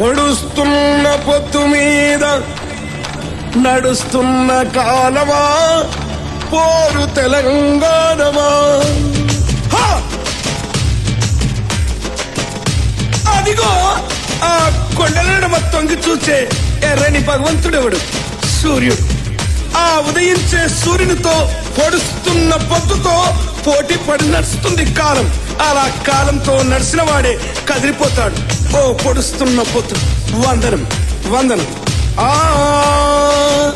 పొడుస్తున్న పొత్తు మీద నడుస్తున్న కాలమా? పోరు తెలంగాణమా? అదిగో ఆ కొండలను తొంగి చూసే ఎర్రని భగవంతుడెవడు? సూర్యుడు. ఆ ఉదయించే సూర్యునితో పొడుస్తున్న పొత్తుతో పోటీ పడి నడుస్తుంది కాలం. అలా కాలంతో నడిచిన వాడే కదిలిపోతాడు. ఓ పొడుస్తున్న పొత్తు వందనం వందనం. ఆ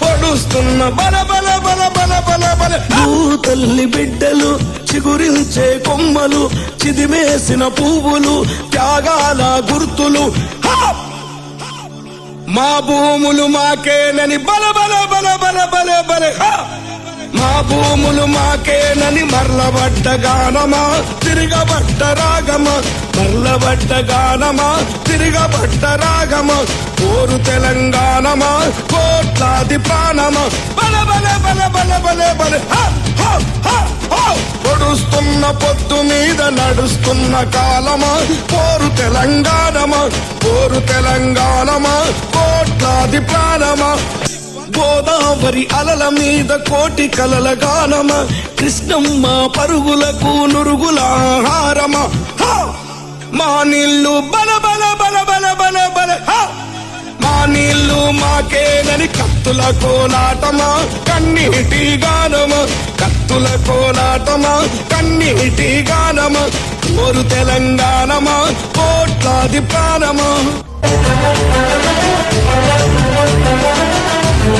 పొడుస్తున్న బల బల బల బల బల బల. తల్లి బిడ్డలు చిగురించే కొమ్మలు చిదిమేసిన పువ్వులు త్యాగాల గుర్తులు. మా భూములు మాకేనని బల బల బల బల బల బల. మా భూములు మాకే అని మరలబడ్డ గానమా? తిరగబడ్డ రాగమా? మరలబడ్డ గానమా? తిరగబడ్డ రాగమా? కోరు తెలంగాణమా? కోట్లాది ప్రాణమా? బల బల బల బల బల బల. హా! పొడుస్తున్న పొత్తు మీద నడుస్తున్న కాలమా? కోరు తెలంగాణమా? కోరు తెలంగాణమా? కోట్లాది ప్రాణమా? గోదావరి అలల మీద కోటి కలల గానమ. కృష్ణమ్మ పరుగులకు నురుగుల ఆహారమ మా నీళ్ళు బల బల బల బల బల బల. మా నీళ్ళు మాకేనని కత్తుల కోలాటమా. కన్నీటి గానమ. కత్తుల కోలాటమా. కన్నీటి గానమ. ఓరు తెలంగాణమా. కోట్లాది ప్రాణమా.